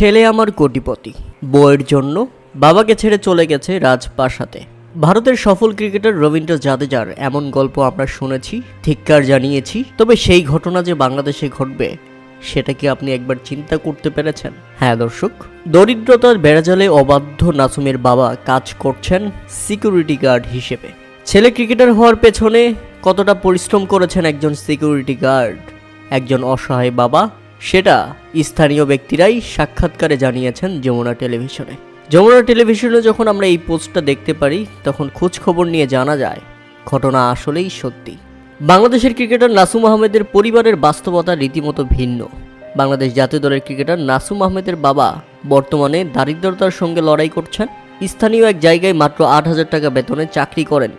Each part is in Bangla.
ছেলে আমার কোটিপতি। বইয়ের জন্য বাবাকে ছেড়ে চলে গেছে রাজপ্রাসাতে ভারতের সফল ক্রিকেটার রবীন্দ্র জাদেজার এমন গল্প আমরা শুনেছি, ধিক্কার জানিয়েছি, তবে সেই ঘটনা যে বাংলাদেশে ঘটবে, সেটা কি আপনি একবার চিন্তা করতে পেরেছেন? হ্যাঁ দর্শক, দরিদ্রতার বেড়াজালে অবাধ্য নাসুমের বাবা কাজ করছেন সিকিউরিটি গার্ড হিসেবে। ছেলে ক্রিকেটার হওয়ার পেছনে কতটা পরিশ্রম করেছেন একজন সিকিউরিটি গার্ড, একজন অসহায় বাবা সেটা স্থানীয় ব্যক্তিরাই সাক্ষাৎকারে জানিয়েছেন যমুনা টেলিভিশনে। যমুনা টেলিভিশনে যখন আমরা এই পোস্টটা দেখতে পারি, তখন খোঁজ খবর নিয়ে জানা যায়, ঘটনা আসলেই সত্যি। বাংলাদেশের ক্রিকেটার নাসুম আহমেদের পরিবারের বাস্তবতা রীতিমতো ভিন্ন। বাংলাদেশ জাতীয় দলের ক্রিকেটার নাসুম আহমেদের বাবা বর্তমানে দারিদ্রতার সঙ্গে লড়াই করছেন। স্থানীয় এক জায়গায় মাত্র আট হাজার টাকা বেতনে চাকরি করেন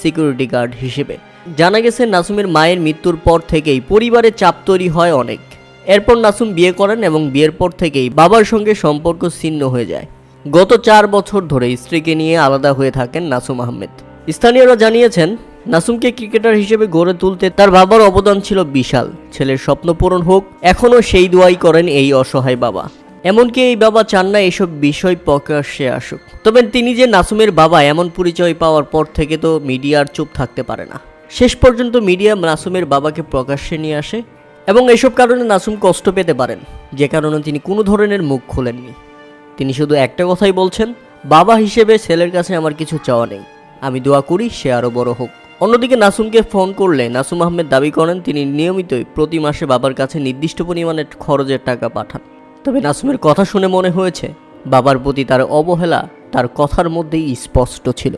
সিকিউরিটি গার্ড হিসেবে। জানা গেছে, নাসুমের মায়ের মৃত্যুর পর থেকেই পরিবারে চাপ তৈরি হয় অনেক। এরপর নাসুম বিয়ে করেন এবং বিয়ের পর থেকেই বাবার সঙ্গে সম্পর্ক ছিন্ন হয়ে যায়। গত চার বছর ধরে স্ত্রীকে নিয়ে আলাদা হয়ে থাকেন নাসুম আহমেদ। স্থানীয়রা জানিয়েছেন, নাসুমকে ক্রিকেটার হিসেবে গড়ে তুলতে তার বাবার অবদান ছিল বিশাল। ছেলের স্বপ্ন পূরণ হোক, এখনও সেই দোয়াই করেন এই অসহায় বাবা। এমনকি এই বাবা চান না এসব বিষয় প্রকাশ্যে আসুক। তবে তিনি যে নাসুমের বাবা এমন পরিচয় পাওয়ার পর থেকে তো মিডিয়ার চুপ থাকতে পারে না। শেষ পর্যন্ত মিডিয়া নাসুমের বাবাকে প্রকাশ্যে নিয়ে আসে এবং এসব কারণে নাসুম কষ্ট পেতে পারেন। যে কারণে তিনি কোনো ধরনের মুখ খোলেননি। তিনি শুধু একটা কথাই বলছেন, বাবা হিসেবে ছেলের কাছে আমার কিছু চাওয়া নেই। আমি দোয়া করি সে আরও বড় হোক। অন্যদিকে নাসুমকে ফোন করলে নাসুম আহমেদ দাবি করেন, তিনি নিয়মিতই প্রতি মাসে বাবার কাছে নির্দিষ্ট পরিমাণের খরচের টাকা পাঠান। তবে নাসুমের কথা শুনে মনে হয়েছে, বাবার প্রতি তার অবহেলা তার কথার মধ্যেই স্পষ্ট ছিল।